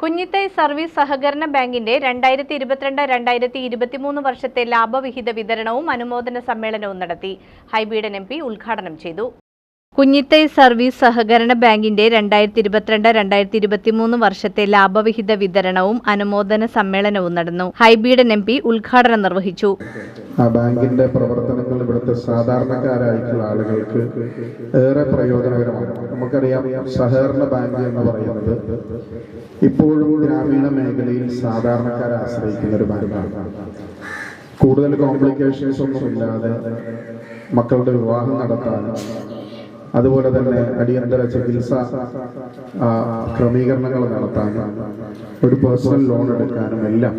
Kunjithai service സഹകരണ ബാങ്കിന്റെ രണ്ടായിരത്തി ഇരുപത്തിരണ്ട് രണ്ടായിരത്തി ഇരുപത്തിമൂന്ന് വർഷത്തെ ലാഭവിഹിത വിതരണവും അനുമോദന സമ്മേളനവും നടത്തി. ഹൈബീഡൻ എം ഉദ്ഘാടനം ചെയ്തു. കുഞ്ഞിത്തൈ സർവീസ് സഹകരണ ബാങ്കിന്റെ രണ്ടായിരത്തി ഇരുപത്തിരണ്ട് രണ്ടായിരത്തി ഇരുപത്തിമൂന്ന് വർഷത്തെ ലാഭവിഹിത വിതരണവും അനുമോദന സമ്മേളനവും നടന്നു. ഹൈബീഡൻ എം പി ഉദ്ഘാടനം നിർവഹിച്ചു. ആ ബാങ്കിന്റെ പ്രവർത്തനങ്ങൾ ഇവിടുത്തെ സാധാരണക്കാരായിട്ടുള്ള ആളുകൾക്ക് ഏറെ പ്രയോജനകരമാണ്. നമുക്കറിയാം സഹകരണ ബാങ്ക് എന്ന് പറയുന്നത് ഇപ്പോഴും ഗ്രാമീണ മേഖലയിൽ സാധാരണക്കാരെ ആശ്രയിക്കുന്ന ഒരു ബാങ്കാണ്. കൂടുതൽ കോംപ്ലിക്കേഷൻസ് ഒന്നും ഇല്ലാതെ മക്കളുടെ വിവാഹം നടത്താനും അതുപോലെ തന്നെ അടിയന്തര ചികിത്സ ക്രമീകരണങ്ങൾ നടത്താനും ഒരു പേഴ്സണൽ ലോൺ എടുക്കാനും എല്ലാം.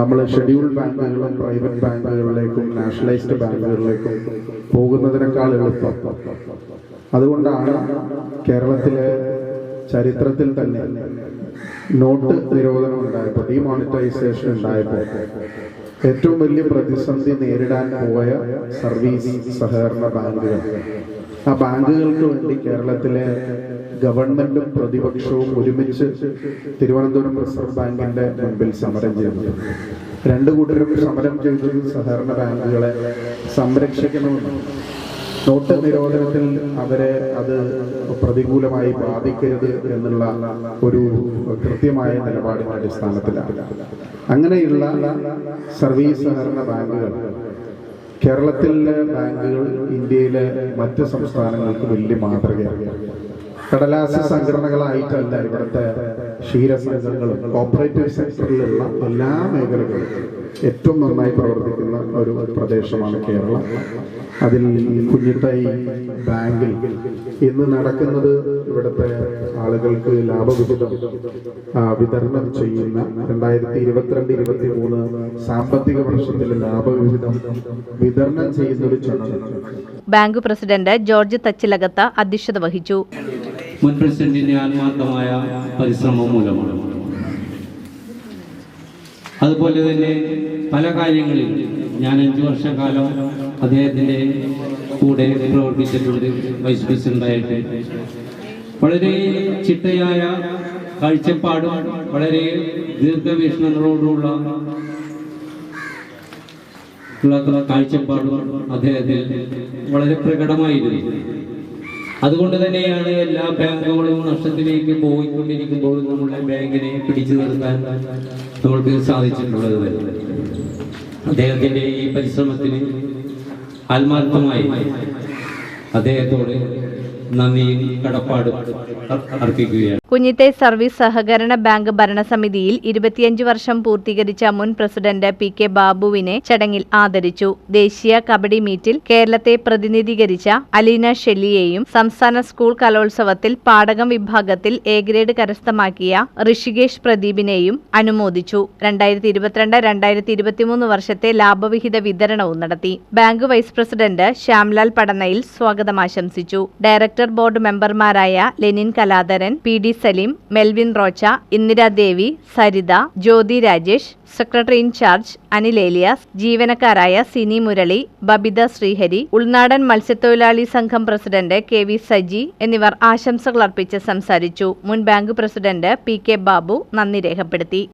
നമ്മൾ ഷെഡ്യൂൾ ബാങ്കുകളും പ്രൈവറ്റ് ബാങ്കുകളിലേക്കും നാഷണലൈസ്ഡ് ബാങ്കുകളിലേക്കും പോകുന്നതിനേക്കാൾ എളുപ്പം. അതുകൊണ്ടാണ് കേരളത്തിലെ ചരിത്രത്തിൽ തന്നെ നോട്ട് നിരോധനം ഉണ്ടായപ്പോൾ ഡിമോണിറ്റൈസേഷൻ ഉണ്ടായപ്പോൾ ഏറ്റവും വലിയ പ്രതിസന്ധി നേരിടാൻ പോയ സർവീസ് സഹകരണ ബാങ്കുകൾ. ആ ബാങ്കുകൾക്ക് വേണ്ടി കേരളത്തിലെ ഗവൺമെന്റും പ്രതിപക്ഷവും ഒരുമിച്ച് തിരുവനന്തപുരം റിസർവ് ബാങ്കിന്റെ മുമ്പിൽ സമരം ചെയ്തു. രണ്ടു കൂട്ടരും സമരം ചെയ്തു സഹകരണ ബാങ്കുകളെ സംരക്ഷിക്കണമെന്ന് നോട്ട് നിരോധനത്തിൽ അവരെ അത് പ്രതികൂലമായി ബാധിക്കരുത് എന്നുള്ള ഒരു കൃത്യമായ നിലപാടിന്റെ അടിസ്ഥാനത്തിലാണ്. അങ്ങനെയുള്ള സർവീസ് സഹകരണ ബാങ്കുകൾ കേരളത്തിലെ ബാങ്കുകൾ ഇന്ത്യയിലെ മറ്റ് സംസ്ഥാനങ്ങൾക്ക് വലിയ മാതൃകയാണ്. കടലാസ സംഘടനകളായിട്ടല്ല ഇവിടുത്തെ ക്ഷീരസംഘങ്ങളും കോപ്പറേറ്റീവ് സെക്ടറിലുള്ള എല്ലാ മേഖലകളും ഏറ്റവും നന്നായി പ്രവർത്തിക്കുന്ന ഒരു പ്രദേശമാണ് കേരളം. അതിൽ കുഞ്ഞിത്തായി ബാങ്കിൽ ഇന്ന് നടക്കുന്നത് ഇവിടുത്തെ ആളുകൾക്ക് ലാഭവിഹിതം വിതരണം ചെയ്യുന്ന രണ്ടായിരത്തി ഇരുപത്തിരണ്ട് ഇരുപത്തി മൂന്ന് സാമ്പത്തിക വർഷത്തിലെ ലാഭവിഹിതം വിതരണം ചെയ്യുന്ന ഒരു ചടങ്ങ്. ബാങ്ക് പ്രസിഡന്റ് ജോർജ് തച്ചിലകത്ത അധ്യക്ഷത വഹിച്ചു. മുൻ പ്രസിഡന്റിന്റെ ആത്മാർത്ഥമായ പരിശ്രമം മൂലമാണ്. അതുപോലെ തന്നെ പല കാര്യങ്ങളിൽ ഞാൻ അഞ്ചു വർഷക്കാലം അദ്ദേഹത്തിന്റെ കൂടെ പ്രവർത്തിച്ചിട്ടുണ്ട് വൈസ് പ്രസിഡന്റായിട്ട്. വളരെ ചിട്ടയായ കാഴ്ചപ്പാടും വളരെ ദീർഘവീക്ഷണങ്ങളോടുള്ള കാഴ്ചപ്പാടും അദ്ദേഹത്തിൽ വളരെ പ്രകടമായിരുന്നു. അതുകൊണ്ട് തന്നെയാണ് എല്ലാ ബാങ്കുകളും നഷ്ടത്തിലേക്ക് പോയിക്കൊണ്ടിരിക്കുമ്പോൾ നമ്മുടെ ബാങ്കിനെ പിടിച്ചു നിർത്താൻ നമ്മൾക്ക് സാധിച്ചിട്ടുള്ളത്. അദ്ദേഹത്തിന്റെ ഈ പരിശ്രമത്തിന് ആത്മാർത്ഥമായി അദ്ദേഹത്തോട് അർപ്പിക്കുകയാണ്. കുഞ്ഞിത്തെ സർവീസ് സഹകരണ ബാങ്ക് ഭരണസമിതിയിൽ ഇരുപത്തിയഞ്ച് വർഷം പൂർത്തീകരിച്ച മുൻ പ്രസിഡന്റ് പി കെ ബാബുവിനെ ചടങ്ങിൽ ആദരിച്ചു. ദേശീയ കബഡി മീറ്റിൽ കേരളത്തെ പ്രതിനിധീകരിച്ച അലീന ഷെല്ലിയെയും സംസ്ഥാന സ്കൂൾ കലോത്സവത്തിൽ പാടകം വിഭാഗത്തിൽ എ ഗ്രേഡ് കരസ്ഥമാക്കിയ ഋഷികേഷ് പ്രദീപിനെയും അനുമോദിച്ചു. രണ്ടായിരത്തി ഇരുപത്തിരണ്ട് രണ്ടായിരത്തി ഇരുപത്തിമൂന്ന് വർഷത്തെ ലാഭവിഹിത വിതരണവും നടത്തി. Bank vice president Shyamlal Padanayil സ്വാഗതം ആശംസിച്ചു. ഡയറക്ടർ ബോർഡ് മെമ്പർമാരായ Lenin Kaladharan P D Saleem Melvin Rocha Indiradevi Saritha Jyothi Rajesh secretary incharge Anil Elias ജീവനക്കാരായ Sini Murali Babitha Sreehari ഉൾനാടൻ മത്സ്യത്തൊഴിലാളി സംഘം പ്രസിഡന്റ് കെ വി സജി എന്നിവർ ആശംസകൾ അർപ്പിച്ച് സംസാരിച്ചു. മുൻ bank president P K Babu നന്ദി രേഖപ്പെടുത്തി.